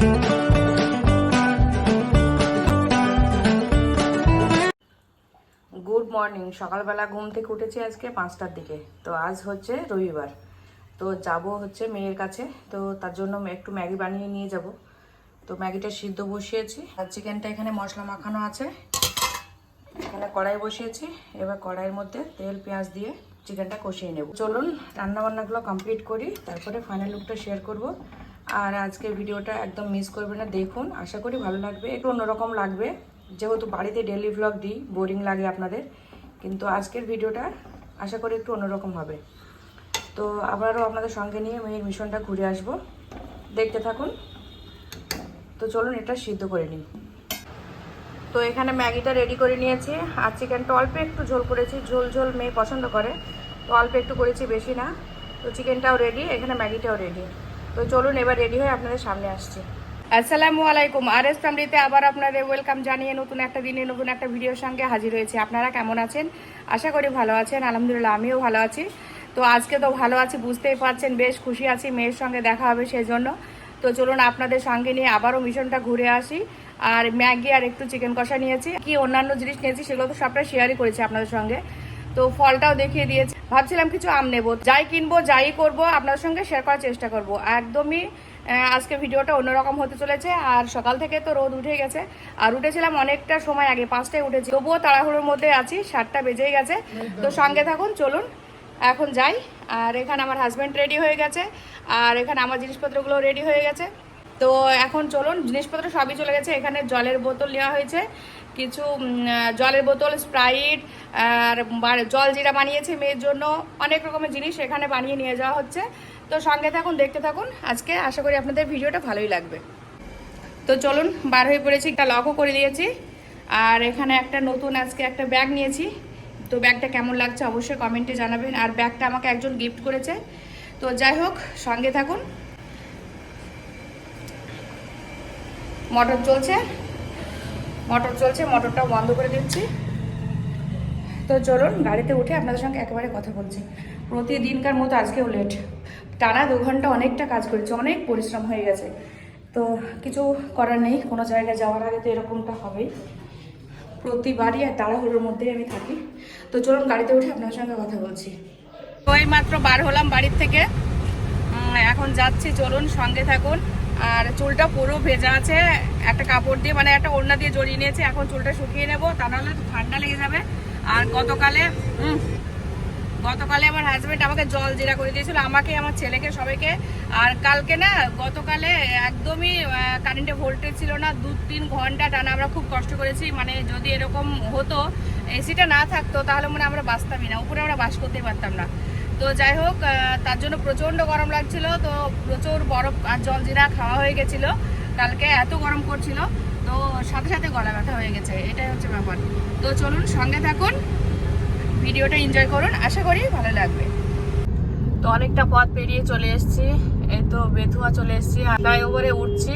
Good morning সকালবেলা ঘুম থেকে উঠেছি আজকে পাঁচটার দিকে। তো আজ হচ্ছে রবিবার। তো যাব হচ্ছে মেয়ের কাছে। তো তার জন্য একটু ম্যাগি বানিয়ে নিয়ে যাব। তো ম্যাগিটা সিদ্ধ বসিয়েছি। আর চিকেনটা এখানে মশলা মাখানো আছে। এখানে কড়াই বসিয়েছি। এবার কড়াইয়ের মধ্যে তেল, পেঁয়াজ দিয়ে চিকেনটা কষিয়ে নেব। চলুন রান্নাবান্নাগুলো কমপ্লিট করি। তারপরে ফাইনাল লুকটা শেয়ার করব। আর আজকে ভিডিওটা একদম মিস করবে না, দেখুন, আশা করি ভালো লাগবে। একটু অন্যরকম লাগবে, যেহেতু বাড়িতে ডেলি ভ্লগ দিই বোরিং লাগে আপনাদের, কিন্তু আজকের ভিডিওটা আশা করি একটু অন্যরকম হবে। তো আবারও আপনাদের সঙ্গে নিয়ে মেয়ের মিশনটা ঘুরে আসব। দেখতে থাকুন। তো চলুন, এটা সিদ্ধ করে নিই। তো এখানে ম্যাগিটা রেডি করে নিয়েছি। আর চিকেনটা অল্প একটু ঝোল করেছি, ঝোল ঝোল মেয়ে পছন্দ করে। তো অল্প একটু করেছি, বেশি না। তো চিকেনটাও রেডি এখানে ম্যাগিটাও রেডি তো চলুন, এবার রেডি হয়ে আপনাদের সামনে আসছি। আসসালামু আলাইকুম। আর এস ফ্যামিলিতে আবার আপনাদের ওয়েলকাম জানিয়ে নতুন একটা দিনে নতুন একটা ভিডিওর সঙ্গে হাজির হয়েছি। আপনারা কেমন আছেন? আশা করি ভালো আছেন। আলহামদুলিল্লাহ, আমিও ভালো আছি। তো আজকে তো ভালো আছি, বুঝতেই পারছেন, বেশ খুশি আছি, মেয়ের সঙ্গে দেখা হবে সেই জন্য তো চলুন, আপনাদের সঙ্গে নিয়ে আবারও মিশনটা ঘুরে আসি। আর ম্যাগি আর একটু চিকেন কষা নিয়েছি। কি অন্যান্য জিনিস নিয়েছি সেগুলো তো সবটা শেয়ারই করেছি আপনাদের সঙ্গে। তো ফলটাও দেখিয়ে দিয়েছি। ভাবছিলাম কিছু আম নেব। যাই কিনবো, যাই করব আপনাদের সঙ্গে শেয়ার করার চেষ্টা করব। একদমই আজকে ভিডিওটা অন্যরকম হতে চলেছে। আর সকাল থেকে তো রোদ উঠে গেছে। আর উঠেছিলাম অনেকটা সময় আগে, পাঁচটায় উঠেছি। তবুও তাড়াহুড়োর মধ্যে আছি, সাতটা বেজেই গেছে। তো সঙ্গে থাকুন, চলুন। এখন যাই। আর এখানে আমার হাজব্যান্ড রেডি হয়ে গেছে। আর এখানে আমার জিনিসপত্রগুলো রেডি হয়ে গেছে। তো এখন চলুন, জিনিসপত্র সবই চলে গেছে। এখানে জলের বোতল নেওয়া হয়েছে। কিছু জলের বোতল, স্প্রাইট, আর জল জিরা বানিয়েছে মেয়ের জন্য, অনেক রকমের জিনিস এখানে বানিয়ে নিয়ে যাওয়া হচ্ছে। তো সঙ্গে থাকুন, দেখতে থাকুন। আজকে আশা করি আপনাদের ভিডিওটা ভালোই লাগবে। তো চলুন, বার হয়ে পড়েছি, একটা লকও করে দিয়েছি আর এখানে একটা নতুন আজকে একটা ব্যাগ নিয়েছি। তো ব্যাগটা কেমন লাগছে অবশ্যই কমেন্টে জানাবেন। আর ব্যাগটা আমাকে একজন গিফট করেছে। তো যাই হোক, সঙ্গে থাকুন। মোটর চলছে। মোটর চলছে মোটরটা বন্ধ করে দিচ্ছি। তো চলুন, গাড়িতে উঠে আপনাদের সঙ্গে একেবারে কথা বলছি। প্রতিদিনকার মতো আজকেও লেট টানা দু ঘণ্টা অনেকটা কাজ করেছি, অনেক পরিশ্রম হয়ে গেছে। তো কিছু করার নেই, কোনো জায়গায় যাওয়ার আগে তো এরকমটা হবেই। প্রতিবারই আর তাড়াহুড়োর মধ্যেই আমি থাকি। তো চলুন, গাড়িতে উঠে আপনার সঙ্গে কথা বলছি। ওই মাত্র বার হলাম বাড়ির থেকে। এখন যাচ্ছি, চলুন সঙ্গে থাকুন। আর চুলটা পুরো ভেজা আছে। একটা কাপড় দিয়ে মানে একটা ওড়না দিয়ে জড়িয়ে নিয়েছে। এখন চুলটা শুকিয়ে নেব, তা নাহলে ঠান্ডা লেগে যাবে। আর গতকালে গতকালে আমার হাজবেন্ড আমাকে জল জিরা করে দিয়েছিল, আমাকে, আমার ছেলেকে, সবাইকে। আর কালকে না, গতকালে একদমই কারেন্টে ভোল্টেজ ছিল না, দু তিন ঘণ্টা টানা আমরা খুব কষ্ট করেছি। মানে যদি এরকম হতো এসিটা না থাকতো, তাহলে মনে আমরা বাঁচতামই না, উপরে আমরা বাস করতে পারতাম না। তো যাই হোক তার জন্য প্রচণ্ড গরম লাগছিল, তো প্রচুর বরফ আর জল জিরা খাওয়া হয়ে গেছিল। কালকে এত গরম করছিল, তো সাথে সাথে গলা ব্যথা হয়ে গেছে, এটাই হচ্ছে ব্যাপার। তো চলুন সঙ্গে থাকুন, ভিডিওটা এনজয় করুন, আশা করি ভালো লাগবে। তো অনেকটা পথ পেরিয়ে চলে এসেছি, এই তো বেথুয়া চলে এসেছি ফ্লাইওভারে উঠছি।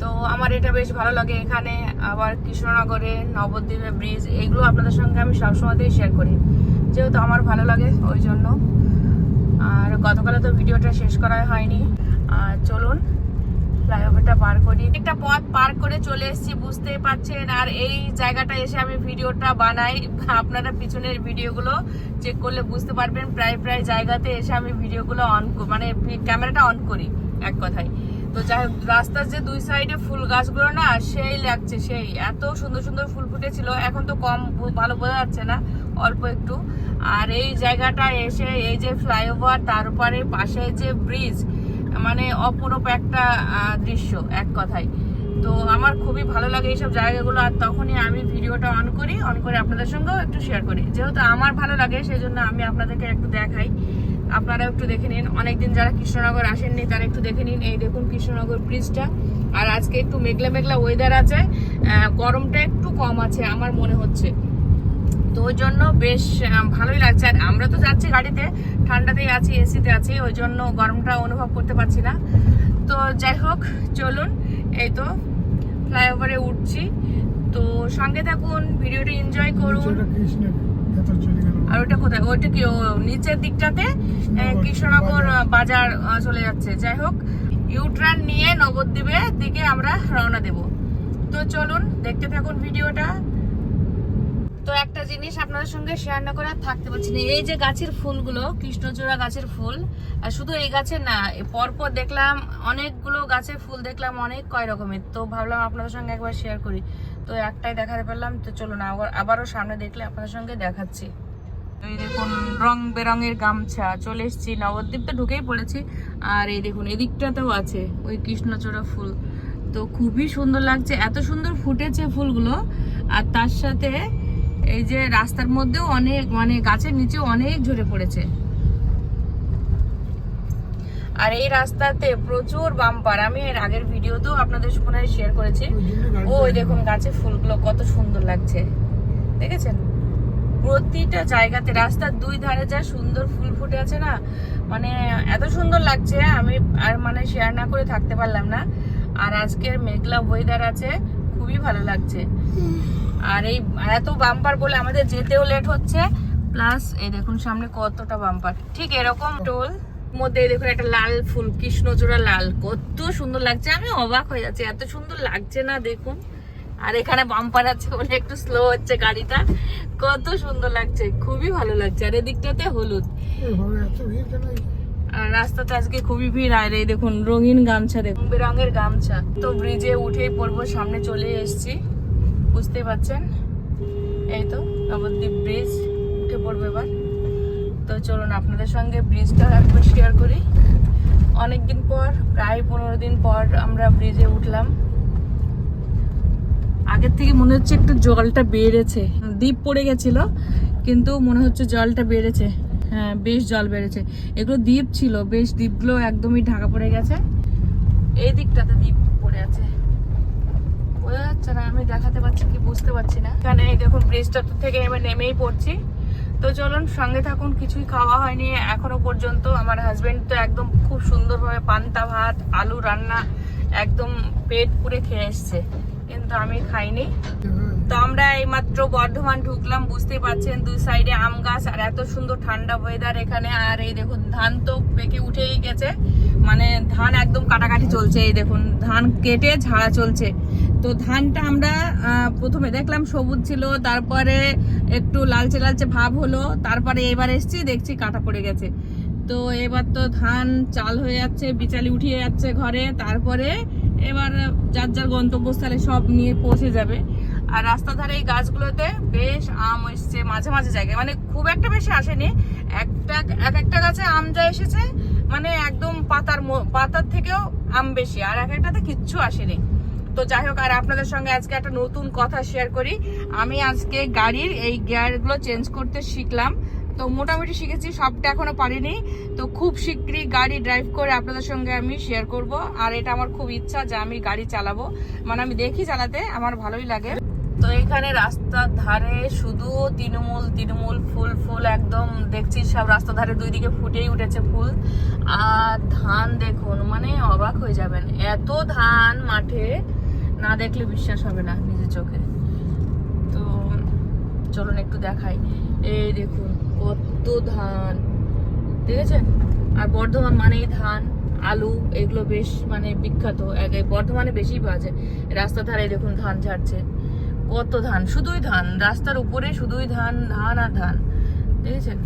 তো আমার এটা বেশ ভালো লাগে এখানে, আবার কৃষ্ণনগরে, নবদ্বীপে ব্রিজ, এগুলো আপনাদের সঙ্গে আমি সবসময়তেই শেয়ার করি। যেহেতু আমার ভালো লাগে, ওই জন্য। আর গতকালে তো ভিডিওটা শেষ করা হয়নি। আর চলুন, ফ্লাইওভারটা পার করি। একটা পথ পার করে চলে এসেছি, বুঝতেই পারছেন আর এই জায়গাটা এসে আমি ভিডিওটা বানাই। আপনারা পিছনের ভিডিওগুলো চেক করলে বুঝতে পারবেন। প্রায় প্রায় জায়গাতে এসে আমি ভিডিওগুলো অন মানে ক্যামেরাটা অন করি, এক কথায়। তো যাই হোক, রাস্তার যে দুই সাইডে ফুল গাছগুলো না, সেই লাগছে, সেই। এত সুন্দর সুন্দর ফুল ফুটেছিল। এখন তো কম, ভালো বোঝা যাচ্ছে না। অল্প একটু। আর এই জায়গাটা এসে এই যে ফ্লাইওভার, তার উপরে পাশে যে ব্রিজ মানে অপরূপ একটা দৃশ্য এক কথায়। তো আমার খুবই ভালো লাগে এইসব জায়গাগুলো, আর তখনই আমি ভিডিওটা অন করি অন করে আপনাদের সঙ্গেও একটু শেয়ার করি। যেহেতু আমার ভালো লাগে সেই জন্য আমি আপনাদেরকে একটু দেখাই। আপনারা একটু দেখে নিন। অনেকদিন যারা কৃষ্ণনগর আসেননি, তারা একটু দেখে নিন এই দেখুন কৃষ্ণনগর ব্রিজটা। আর আজকে একটু মেঘলা মেঘলা ওয়েদার আছে গরমটা একটু কম আছে, আমার মনে হচ্ছে। তো ওই জন্য বেশ ভালোই লাগছে। আর আমরা তো যাচ্ছি গাড়িতে ঠান্ডাতেই আছি এসিতে আছি ওই জন্য গরমটা অনুভব করতে পারছি না। তো যাই হোক চলুন এই তো ফ্লাইওভারে উঠছি। তো সঙ্গে থাকুন ভিডিওটা এনজয় করুন। আর ওটা কোথায়? ওইটা কি নিচের দিকটাতে? কৃষ্ণনগর বাজার। চলে যাচ্ছে। যাই হোক ইউট্রান নিয়ে নবদ্বীপের দিকে আমরা রওনা দেব। তো চলুন দেখতে থাকুন ভিডিওটা। তো একটা জিনিস আপনাদের সঙ্গে শেয়ার না করে থাকতে পারছি না। এই যে গাছের ফুলগুলো, কৃষ্ণচূড়া গাছের ফুল, আর শুধু এই গাছে না পরপর দেখলাম অনেকগুলো গাছের ফুল দেখলাম, অনেক কয় রকমের। তো ভাবলাম আপনাদের সঙ্গে একবার শেয়ার করি। তো একটাই দেখাতে পারলাম, তো চলুন আবার, আবারও সামনে দেখলে আপনাদের সঙ্গে দেখাচ্ছি। এই দেখুন, রং বেরঙের গামছা, চলে এসেছি নবদ্বীপ তো ঢুকেই পড়েছি। আর এই দেখুন, এদিকটাতেও আছে ওই কৃষ্ণচূড়া ফুল। তো খুবই সুন্দর লাগছে, এত সুন্দর ফুটেছে ফুলগুলো। আর তার সাথে এই যে রাস্তার মধ্যেও অনেক মানে গাছের নিচে অনেক ঝরে পড়েছে। আর এই রাস্তাতে প্রচুর বাম্পার। আমি এর আগের ভিডিওতেও আপনাদের সঙ্গে শেয়ার করেছি। ও ওই দেখুন গাছে ফুলগুলো কত সুন্দর লাগছে। দেখেছেন? প্রতিটা জায়গাতে রাস্তার দুই ধারে যা সুন্দর ফুল ফুটে আছে না মানে এত সুন্দর লাগছে আমি আর মানে শেয়ার না করে থাকতে পারলাম না। আর আজকের মেঘলা ওয়েদার আছে খুবই ভালো লাগছে। আর এই এত বাম্পার বলে আমাদের যেতেও লেট হচ্ছে। প্লাস এই দেখুন সামনে কতটা বাম্পার ঠিক এরকম টোল মধ্যে দেখুন একটা লাল ফুল কৃষ্ণচূড়া লাল। কত সুন্দর লাগছে। আমি অবাক হয়ে যাচ্ছি এত সুন্দর লাগছে না দেখুন। আর এখানে বাম্পার আছে বলে একটু স্লো হচ্ছে গাড়িটা। কত সুন্দর লাগছে খুবই ভালো লাগছে। আর এদিকটাতে হলুদ। আর রাস্তাতে আজকে খুবই ভিড়। আর এই দেখুন রঙিন গামছা দেখুন। বেরঙের গামছা। তো ব্রিজে উঠেই পড়ব সামনে চলে এসেছি। বুঝতে পারছেন? এই তো, নবদ্বীপ ব্রিজ উঠে পড়বে এবার। তো চলুন আপনাদের সঙ্গে ব্রিজটা একবার শেয়ার করি। অনেকদিন পর, প্রায় পনেরো দিন পর আমরা ব্রিজে উঠলাম। আগের থেকে মনে হচ্ছে একটু জলটা বেড়েছে। দ্বীপ পড়ে গেছিল, কিন্তু মনে হচ্ছে জলটা বেড়েছে। হ্যাঁ বেশ জল বেড়েছে। এগুলো দ্বীপ ছিল, বেশ দ্বীপগুলো একদমই ঢাকা পড়ে গেছে। এই দিকটাতে দ্বীপ পড়ে আছে। বোঝা যাচ্ছে না, আমি দেখাতে পারছি কি বুঝতে পারছি না। এখানে দেখুন ব্রিজটা থেকে এবার নেমেই পড়ছি। তো চলুন, সঙ্গে থাকুন, কিছুই খাওয়া হয়নি। এখনও পর্যন্ত আমার হাজবেন্ড তো একদম খুব সুন্দরভাবে পান্তা ভাত, আলু রান্না একদম পেট পুরে খেয়ে এসছে। কিন্তু আমি খাইনি। তো আমরা এইমাত্র বর্ধমান ঢুকলাম বুঝতে পারছেন দুই সাইডে আম গাছ, আর এত সুন্দর ঠান্ডা ওয়েদার এখানে। আর এই দেখুন, ধান তো পেকে উঠেই গেছে। মানে ধান একদম কাটাকাটি চলছে, এই দেখুন, ধান কেটে ঝাড়া চলছে। তো ধানটা আমরা প্রথমে দেখলাম সবুজ ছিল, তারপরে একটু লালচে লালচে ভাব হলো, তারপরে এবার এসছি, দেখছি কাটা পড়ে গেছে। তো এবার তো ধান চাল হয়ে যাচ্ছে, বিচালি উঠিয়ে যাচ্ছে ঘরে, তারপরে এবার যার যার গন্তব্যস্থলে সব নিয়ে পৌঁছে যাবে। আর রাস্তা ধারে এই গাছগুলোতে বেশ আম এসছে, মাঝে মাঝে জায়গায় মানে খুব একটা বেশি আসেনি। একটা, এক একটা গাছে আম যা এসেছে মানে একদম পাতার পাতার থেকেও আম বেশি, আর এক একটাতে কিচ্ছু আসেনি। তো যাই হোক, আর আপনাদের সঙ্গে আজকে একটা নতুন কথা শেয়ার করি। আমি আজকে গাড়ির এই গিয়ারগুলো চেঞ্জ করতে শিখলাম। তো মোটামুটি শিখেছি, সবটা এখনও পারিনি। তো খুব শীঘ্রই গাড়ি ড্রাইভ করে আপনাদের সঙ্গে আমি শেয়ার করব। আর এটা আমার খুব ইচ্ছা যে আমি গাড়ি চালাবো। মানে আমি দেখি চালাতে, আমার ভালোই লাগে। তো এখানে রাস্তার ধারে শুধু তৃণমূল তৃণমূল, ফুল ফুল একদম দেখছি সব রাস্তার ধারে দুই দিকে ফুটেই উঠেছে ফুল। আর ধান দেখুন মানে অবাক হয়ে যাবেন। এত ধান মাঠে না দেখলে বিশ্বাস হবে না নিজের চোখে। তো চলুন একটু দেখাই। এই দেখুন, কত ধান। দেখেছেন? আর বর্ধমান মানেই ধান, আলু, এগুলো বেশ মানে বিখ্যাত। বর্ধমানে বেশি পাওয়া যায় রাস্তার ধারে দেখুন ধান ঝাড়ছে। কত ধান, শুধুই ধান। রাস্তার উপরে শুধুই ধান ধান আর ধান। দেখেছেন?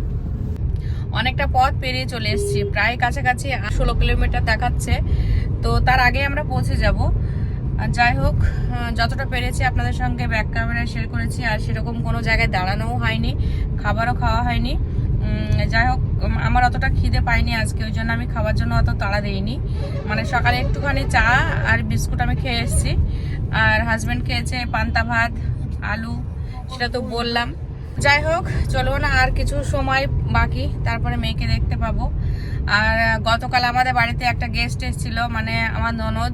অনেকটা পথ পেরিয়ে চলে এসেছি। প্রায় কাছাকাছি ষোলো কিলোমিটার দেখাচ্ছে। তো তার আগে আমরা পৌঁছে যাব। যাই হোক যতটা পেরেছি আপনাদের সঙ্গে ব্যাক ক্যামেরায় শেয়ার করেছি, আর সেরকম কোনো জায়গায় দাঁড়ানোও হয়নি, খাবারও খাওয়া হয়নি। যাই হোক আমার অতটা খিদে পাইনি আজকে, ওই জন্য আমি খাবার জন্য অত তাড়া দেইনি। মানে সকালে একটুখানি চা আর বিস্কুট আমি খেয়ে এসেছি। আর হাজব্যান্ড খেয়েছে পান্তা ভাত, আলু, সেটা তো বললাম। যাই হোক, চলো না, আর কিছু সময় বাকি, তারপরে মেয়েকে দেখতে পাবো। আর, গতকাল আমাদের বাড়িতে একটা গেস্ট এসেছিল মানে আমার ননদ।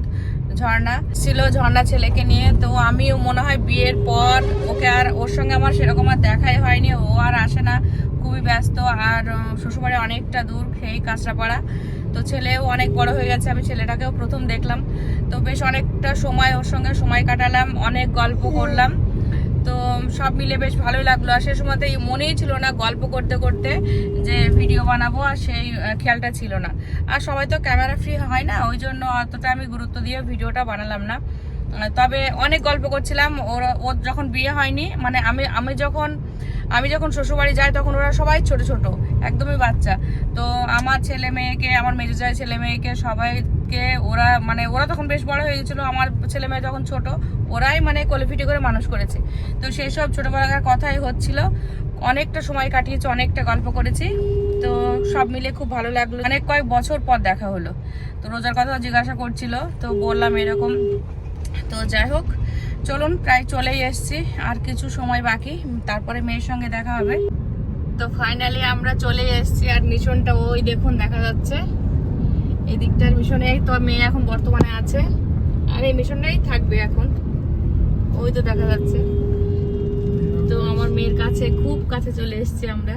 ঝর্ণা ছিল ঝর্ণা ছেলেকে নিয়ে। তো আমিও মনে হয় বিয়ের পর ওকে আর ওর সঙ্গে আমার সেরকম আর দেখাই হয়নি। ও আর আসে না, খুবই ব্যস্ত। আর শ্বশুরবাড়ি অনেকটা দূর, সেই কাঁচরাপাড়া। তো ছেলেও অনেক বড় হয়ে গেছে, আমি ছেলেটাকেও প্রথম দেখলাম। তো বেশ অনেকটা সময় ওর সঙ্গে সময় কাটালাম, অনেক গল্প করলাম। তো সব মিলে বেশ ভালোই লাগল। আর সে সময়তে মনেই ছিল না গল্প করতে করতে যে ভিডিও বানাবো আর সেই খেয়ালটা ছিল না। আর সবাই তো ক্যামেরা ফ্রি হয় না, ওই জন্য অতটা আমি গুরুত্ব দিয়ে ভিডিওটা বানালাম না। তবে অনেক গল্প করছিলাম। ওরা, ওর যখন বিয়ে হয়নি মানে আমি আমি যখন আমি যখন শ্বশুরবাড়ি যাই তখন ওরা সবাই ছোট ছোট, একদমই বাচ্চা। তো আমার ছেলে মেয়েকে, আমার মেজোজাই ছেলে মেয়েকে সবাইকে ওরা মানে ওরা তখন বেশ বড় হয়ে গেছিল। আমার ছেলে মেয়ে তখন ছোট ওরাই মানে কোলিফিটি করে মানুষ করেছে। তো সেই সব ছোটোবেলাকার কথাই হচ্ছিল। অনেকটা সময় কাটিয়েছি, অনেকটা গল্প করেছি। তো সব মিলে খুব ভালো লাগল। অনেক কয়েক বছর পর দেখা হলো। তো রোজার কথা জিজ্ঞাসা করছিল, তো বললাম এরকম। তো যাই হোক, চলুন, প্রায় চলেই এসেছি। আর কিছু সময় বাকি, তারপরে মেয়ের সঙ্গে দেখা হবে। তো ফাইনালি আমরা চলে এসেছি, আর মিশনটা ওই দেখুন, দেখা যাচ্ছে। এই দিকটার মিশনে তো মেয়ে এখন বর্তমানে আছে। আর এই মিশনটাই থাকবে এখন। ওই তো দেখা যাচ্ছে। তো আমার মেয়ের কাছে খুব কাছে চলে এসেছি আমরা।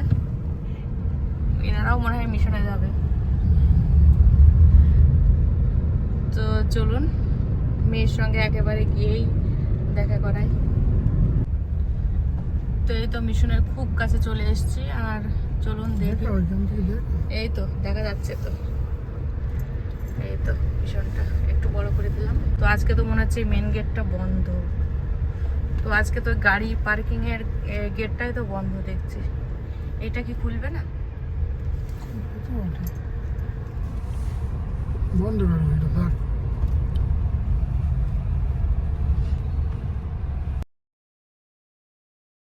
এনারাও মনে হয় মিশনে যাবে। তো চলুন মেয়ের সঙ্গে একেবারে গিয়েই দেখা করাই। তো এই তো মিশনের খুব কাছে চলে এসেছি আর চলুন দেখি এই তো দেখা যাচ্ছে তো। এই তো মিশনটা একটু বড় করে দিলাম। তো আজকে তো মনে হচ্ছে মেন গেটটা বন্ধ। তো আজকে তো গাড়ি পার্কিং এর গেটটাই তো বন্ধ দেখছি। এটা কি খুলবে না? বন্ধ